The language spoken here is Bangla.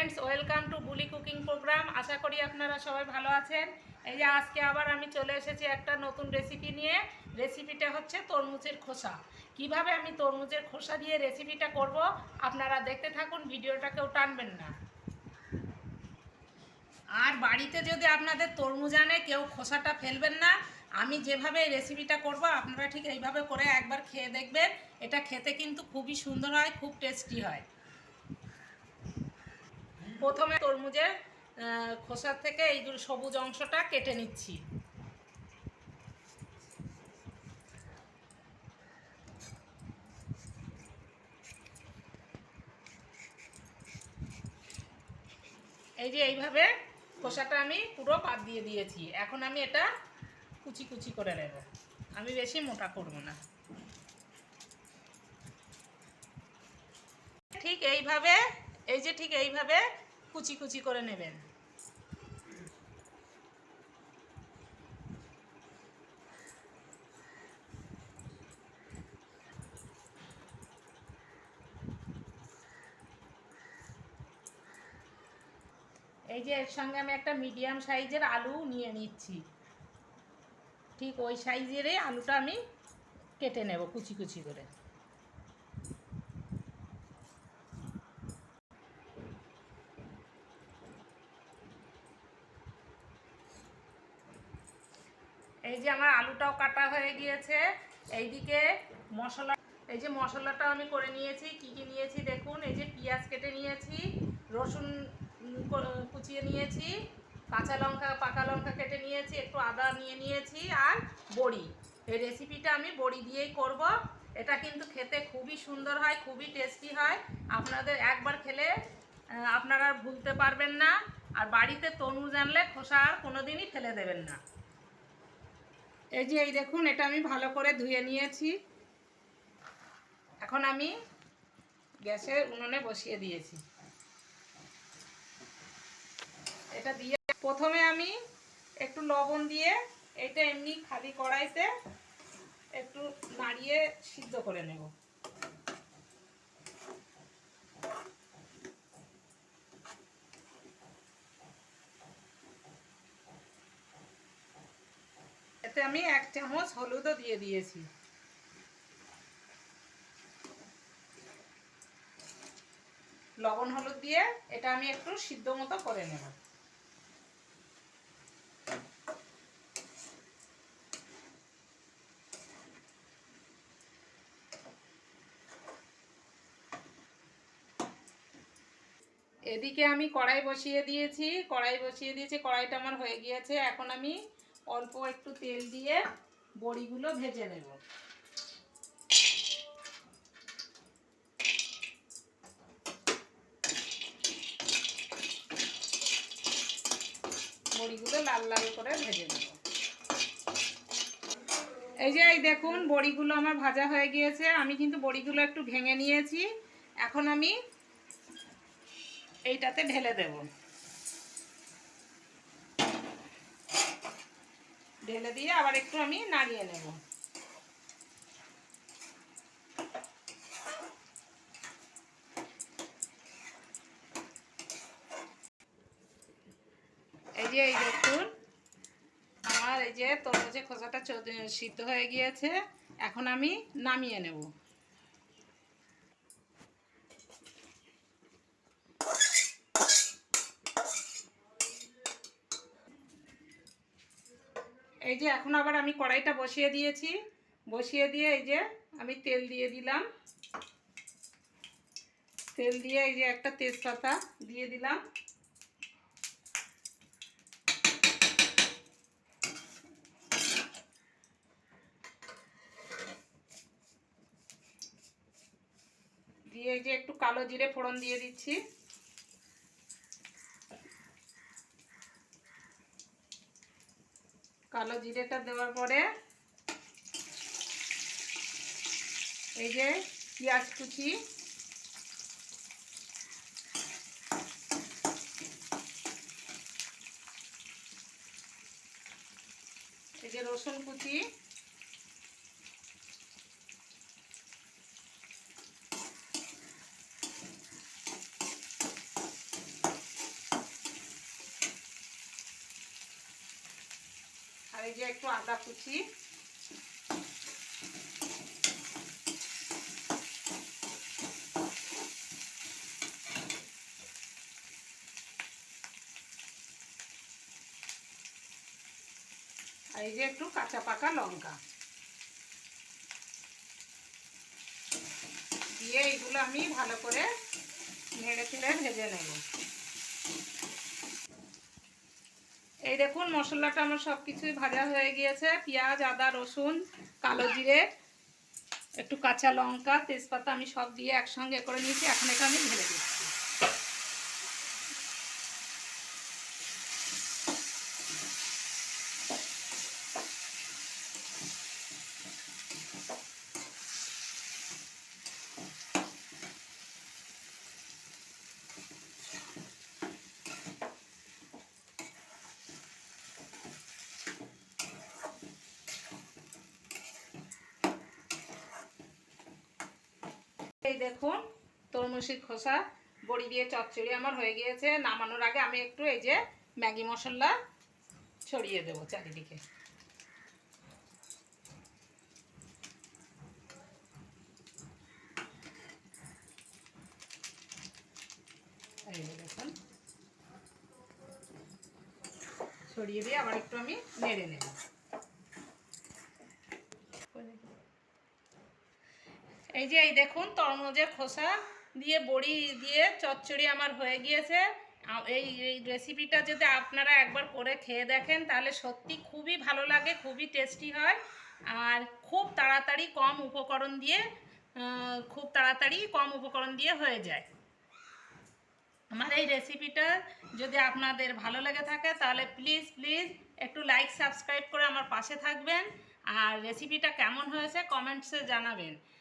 Friends welcome to Buli cooking program আশা করি আপনারা সবাই ভালো আছেন। এই যে আজকে আবার আমি চলে এসেছি একটা নতুন রেসিপি নিয়ে। রেসিপিটা হচ্ছে তরমুজের খোসা। কীভাবে আমি তরমুজের খোসা দিয়ে রেসিপিটা করব, আপনারা দেখতে থাকুন ভিডিওটা কেউ টানবেন না। আর বাড়িতে যদি আপনাদের তরমুজ আনে, কেউ খোসাটা ফেলবেন না। আমি যেভাবে রেসিপিটা করব, আপনারা ঠিক এইভাবে করে একবার খেয়ে দেখবেন। এটা খেতে কিন্তু খুবই সুন্দর হয়, খুব টেস্টি হয়। প্রথমে তরমুজের খোসার থেকে এই যে সবুজ অংশটা কেটে নিচ্ছি। এই যে এইভাবে খোসাটা আমি পুরো বাদ দিয়ে দিয়েছি। এখন আমি এটা কুচি কুচি করে নেব। আমি বেশি মোটা করব না। ঠিক এইভাবে, এই যে ঠিক এইভাবে কুচি কুচি করে নেবেন। এই যে এর সঙ্গে আমি একটা মিডিয়াম সাইজের আলু নিয়ে নিচ্ছি। ঠিক ওই সাইজেরই আলুটা আমি কেটে নেব কুচি কুচি করে। এই যে আমার আলুটাও কাটা হয়ে গিয়েছে। এইদিকে মশলা এই যে মশলাটা আমি করে নিয়েছি, কি কি নিয়েছি দেখুন, এই যে পেঁয়াজ কেটে নিয়েছি, রসুন কুচিয়ে নিয়েছি, কাঁচা লঙ্কা, পাকা লঙ্কা কেটে নিয়েছি, একটু আদা নিয়ে নিয়েছি আর বড়ি। এই রেসিপিটা আমি বড়ি দিয়েই করব। এটা কিন্তু খেতে খুবই সুন্দর হয়, খুবই টেস্টি হয়। আপনাদের একবার খেলে আপনারা ভুলতে পারবেন না। আর বাড়িতে তরমুজ জানলে খোসা আর কোনোদিনই ফেলে দেবেন না। এই যে, এই দেখুন, এটা আমি ভালো করে ধুয়ে নিয়েছি। এখন আমি গ্যাসের উনুনে বসিয়ে দিয়েছি। এটা দিয়ে প্রথমে আমি একটু লবণ দিয়ে এটা এমনি খালি কড়াইতে একটু নাড়িয়ে সিদ্ধ করে নেব। এতে আমি এক চামচ হলুদও দিয়ে দিয়েছি। লবণ হলুদ দিয়ে এটা আমি একটু সিদ্ধ মতো করে নেব। এদিকে আমি কড়াই বসিয়ে দিয়েছি, কড়াই বসিয়ে দিয়েছি, কড়াইটা আমার হয়ে গিয়েছে। এখন আমি অল্প একটু তেল দিয়ে বড়িগুলো ভেজে নেব। বড়িগুলো লাল লাল করে ভেজে নেব। এই যে এই দেখুন, বড়িগুলো আমার ভাজা হয়ে গিয়েছে। আমি কিন্তু বড়িগুলো একটু ভেঙে নিয়েছি। এখন আমি এইটাতে ঢেলে দেব। ঢেলে দিয়ে আবার একটু আমি নাড়িয়ে নেব। এই যে, এই দেখুন, আমার এই যে তরমুজের খোসাটা চো- সিদ্ধ হয়ে গিয়েছে, এখন আমি নামিয়ে নেব। এই যে এখন আবার আমি কড়াইটা বসিয়ে দিয়েছি। বসিয়ে দিয়ে এই যে আমি তেল দিয়ে দিলাম। তেল দিয়ে এই যে একটা তেজপাতা দিয়ে দিলাম। দিয়ে এই যে একটু কালো জিরে ফোড়ন দিয়ে দিচ্ছি। কালো জিরেটা দেওয়ার পরে এই যে পেঁয়াজ কুচি। এই যে রসুন কুচি। এই যে একটু আদা কুচি। এই যে একটু কাঁচা পাকা লঙ্কা। দিয়ে এইগুলো আমি ভালো করে নেড়ে চেড়ে ভেজে নেব। এই দেখুন, মশলাটা আমার সব কিছুই ভাজা হয়ে গিয়েছে। পেঁয়াজ, আদা, রসুন, কালো জিরে, একটু কাঁচা লঙ্কা, তেজপাতা আমি সব দিয়ে একসঙ্গে করে নিয়েছি। এখন এটা আমি ঢেলে দিচ্ছি। এই দেখুন, তরমুজের খোসা, বড়ি দিয়ে চচ্চড়ি আমার হয়ে গিয়েছে। নামানোর আগে আমি একটু এই যে ম্যাগি মশলা ছড়িয়ে দেবো চারিদিকে। দেখুন। ছড়িয়ে দিয়ে আবার একটু আমি নেড়ে নেব। এই যে, এই দেখুন, তরমুজের খোসা দিয়ে, বড়ি দিয়ে চচ্চড়ি আমার হয়ে গিয়েছে। এই এই রেসিপিটা যদি আপনারা একবার করে খেয়ে দেখেন, তাহলে সত্যি খুবই ভালো লাগে, খুবই টেস্টি হয়। আর খুব তাড়াতাড়ি কম উপকরণ দিয়ে খুব তাড়াতাড়ি কম উপকরণ দিয়ে হয়ে যায়। আমার এই রেসিপিটা যদি আপনাদের ভালো লেগে থাকে, তাহলে প্লিজ প্লিজ একটু লাইক সাবস্ক্রাইব করে আমার পাশে থাকবেন। আর রেসিপিটা কেমন হয়েছে কমেন্টসে জানাবেন।